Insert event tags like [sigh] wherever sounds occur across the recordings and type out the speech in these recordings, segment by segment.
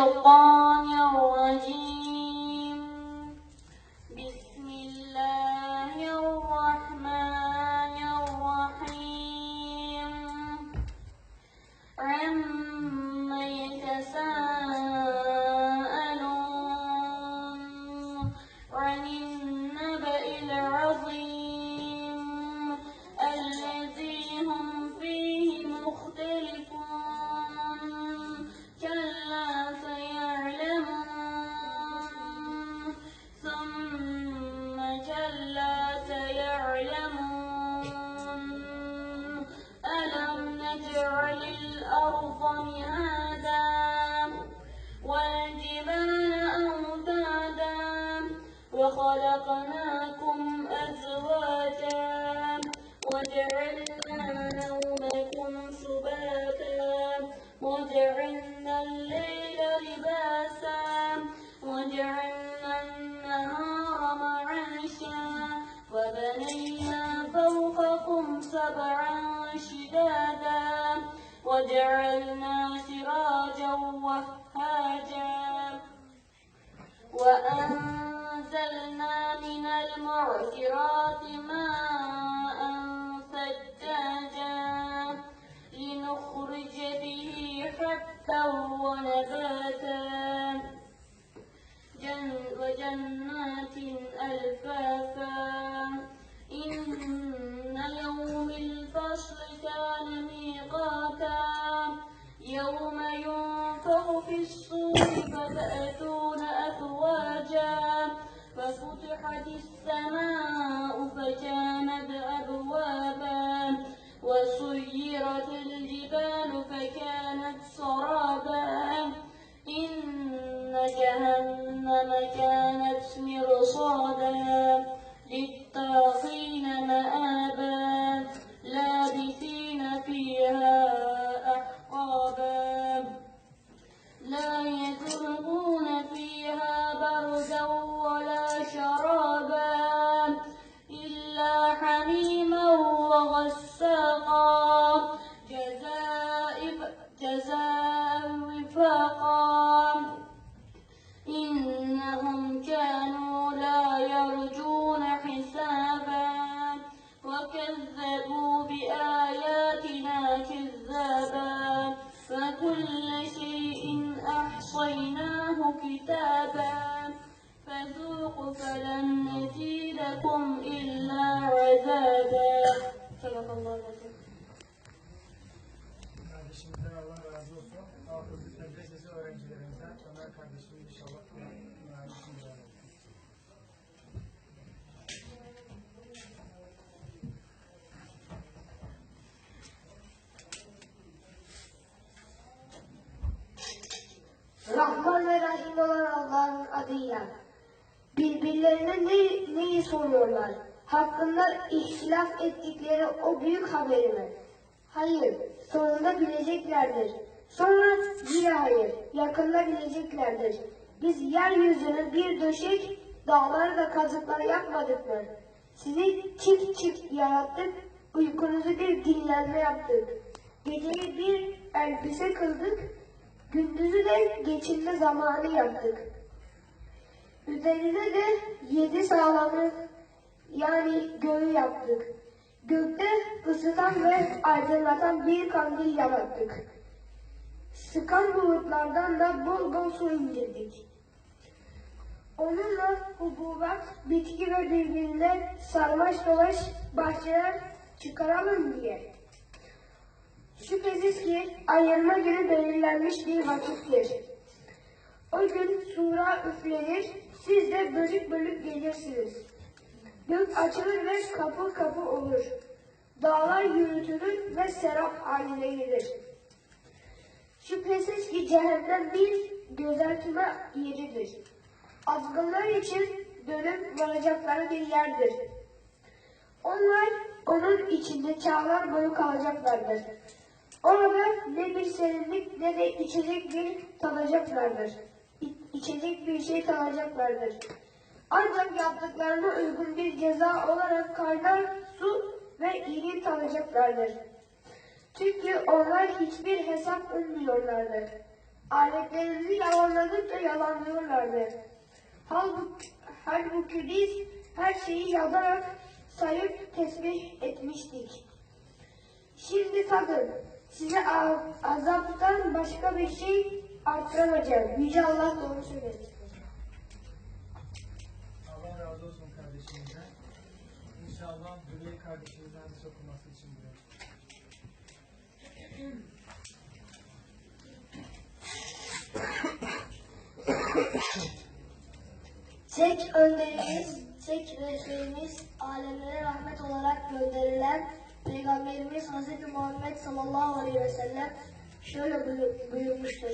الشيطان الرجيم. بسم الله الرحمن الرحيم. عما يتساءلون عن النبأ العظيم. وهاجا وأنزلنا من المعصرات ماء ثجاجا لنخرج به حبا ونباتا. جن وجنات ألفافا. ففتحت السماء فكانت أبوابا وسيرت الجبال فكانت سرابا إن جهنم كانت مرصادا للطاغين جزاء وفاقا. إنهم كانوا لا يرجون حسابا. وكذبوا بآياتنا كذابا. فكل شيء أحصيناه كتابا. فذوقوا فلن نزيدكم إلا عذابا. صدق الله العظيم. Kardeşimizden Allah razı olsun. Hafızlık Medresesi öğrencilerimizden Ömer kardeşimiz inşallah mühendislik devam edecek. Rahman ve Rahim olan Allah'ın adıyla. Birbirlerine ne, neyi soruyorlar? Hakkında ihtilaf ettikleri o büyük haberi mi? Hayır, sonunda bileceklerdir. Sonra yine hayır, yakında bileceklerdir. Biz yeryüzünü bir döşek, dağları da kazıklar yapmadık mı? Sizi çift çift yarattık, uykunuzu bir dinlenme yaptık. Geceyi bir elbise kıldık, gündüzü de geçinme zamanı yaptık. Üzerine de yedi sağlamı yani göğü yaptık. Gökte ısıtan ve aydınlatan bir kandil yarattık. Sıkan bulutlardan da bol bol su indirdik. Onunla hububat, bitki ve birbirine sarmaş dolaş bahçeler çıkaralım diye. Şüphesiz ki ayırma günü belirlenmiş bir vakittir. O gün sura üflenir, siz de bölük bölük gelirsiniz. Gök açılır ve kapı kapı olur. Dağlar yürütülür ve serap haline gelir. Şüphesiz ki cehennem bir gözetme yeridir. Azgınlar için dönüp varacakları bir yerdir. Onlar onun içinde çağlar boyu kalacaklardır. Orada ne bir serinlik ne de içecek bir tadacaklardır. İ- içecek bir şey tadacaklardır. Ancak yaptıklarına uygun bir ceza olarak kaynar su ve iğne alacaklardır. Çünkü onlar hiçbir hesap ummuyorlardı. Aletlerimizi yalanlamışlardı. hatırladıkça yalanlıyorlardı. Halbuki, halbuki biz her şeyi yazarak sayıp tesbih etmiştik. Şimdi tadın. Size azaptan başka bir şey arttıramayacağım. Yüce Allah doğru söyler. Allah razı olsun kardeşimizden. İnşallah Hürriye kardeşimizin hadis okuması için diyor. Tek önderimiz, tek rehberimiz, alemlere rahmet olarak gönderilen Peygamberimiz Hz. Muhammed sallallahu aleyhi ve sellem şöyle buyu- buyurmuştur.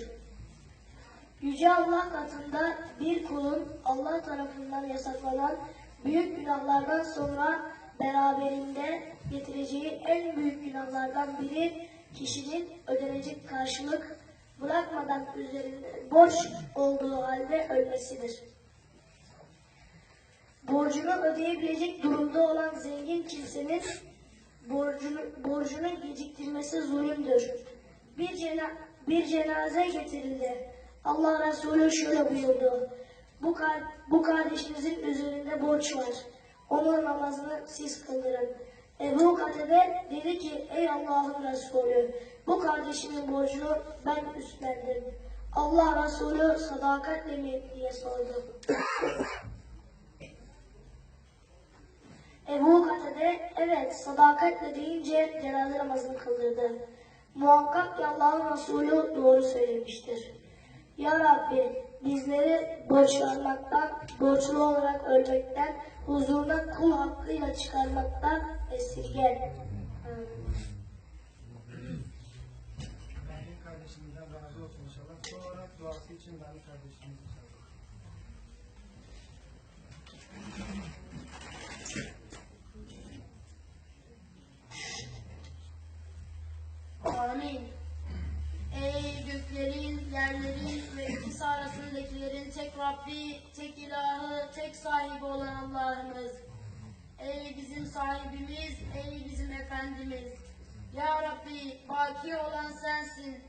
Yüce Allah katında bir kulun Allah tarafından yasaklanan büyük günahlardan sonra beraberinde getireceği en büyük günahlardan biri kişinin ödenecek karşılık bırakmadan üzerinde borç olduğu halde ölmesidir. Borcunu ödeyebilecek durumda olan zengin kimsenin borcunu, borcunu geciktirmesi zulümdür. Bir, cena, bir cenaze getirildi. Allah Resulü şöyle buyurdu. Bu, bu kardeşinizin üzerinde borç var. Onun namazını siz kıldırın. Ebu Katebe dedi ki ey Allah'ın Resulü bu kardeşimin borcunu ben üstlendim. Allah Resulü sadakatle mi diye sordu. [coughs] Ebu Katade evet sadakatle deyince cenaze namazını kıldırdı. Muhakkak ki Allah'ın Resulü doğru söylemiştir. Ya Rabbi bizleri borçlanmaktan, borçlu olarak ölmekten, huzuruna kul hakkıyla çıkarmaktan esirge. Rabbim kardeşimizden razı olsun inşallah. Son olarak duası için Rabbim kardeşimiz sahibimiz, ey bizim efendimiz. Ya Rabbi, baki olan sensin.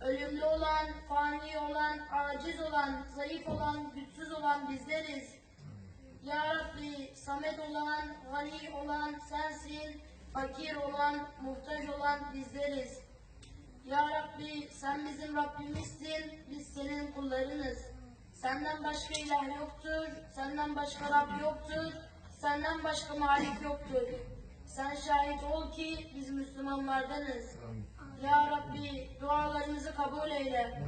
Ölümlü olan, fani olan, aciz olan, zayıf olan, güçsüz olan bizleriz. Ya Rabbi, samet olan, gani olan sensin. Fakir olan, muhtaç olan bizleriz. Ya Rabbi sen bizim Rabbimizsin, biz senin kullarınız. Senden başka ilah yoktur, senden başka Rab yoktur, senden başka malik yoktur. Sen şahit ol ki biz Müslümanlardanız. Ya Rabbi dualarımızı kabul eyle.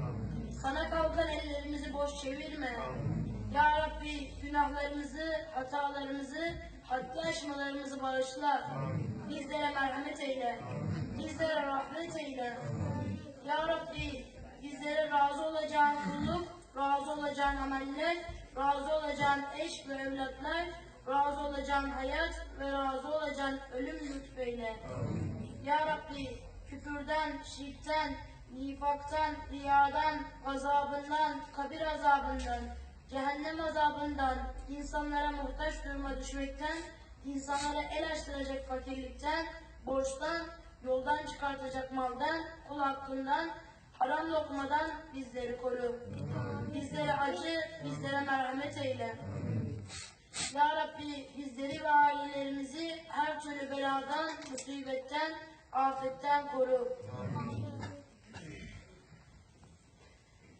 Sana kalkan ellerimizi boş çevirme. Ya Rabbi günahlarımızı, hatalarımızı, haddi aşmalarımızı bağışla. Bizlere merhamet eyle. Bizlere rahmet eyle. Ya Rabbi bizlere razı olacağın kulluk, razı olacağın ameller, razı olacağın eş ve evlatlar, razı olacağın hayat ve razı olacağın ölüm lütfeyle. Ya Rabbi küfürden, şirkten, nifaktan, riyadan, azabından, kabir azabından, cehennem azabından, insanlara muhtaç duruma düşmekten, insanlara el açtıracak fakirlikten, borçtan, yoldan çıkartacak maldan, kul hakkından, haram lokmadan bizleri koru. Bizlere acı, bizlere merhamet eyle. Ya Rabbi bizleri ve ailelerimizi her türlü beladan, musibetten, afetten koru.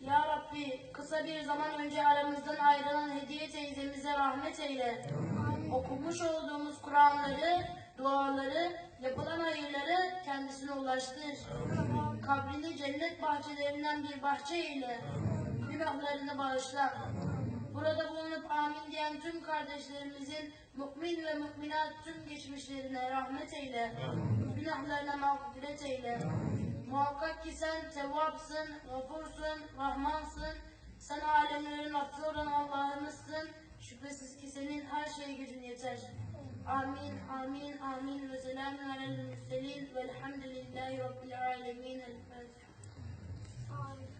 Ya Rabbi kısa bir zaman önce aramızdan ayrılan Hediye teyzemize rahmet eyle. Okumuş olduğumuz Kur'anları, duaları, yapılan hayırları kendisine ulaştır. Kabrini cennet bahçelerinden bir bahçe eyle. Günahlarını bağışla. Burada bulunup amin diyen tüm kardeşlerimizin mümin ve müminat tüm geçmişlerine rahmet eyle. Günahlarına mağfiret eyle. Muhakkak ki sen tevvapsın, gafursun, rahmansın. Sen alemlerin Rabbi olan Allah'ımızsın. Şüphesiz ki senin her şeye gücün yeter. Amin, amin, amin. Ve selamun alel mürselin. Velhamdülillahi Rabbil alemin. El Fatiha. Amin.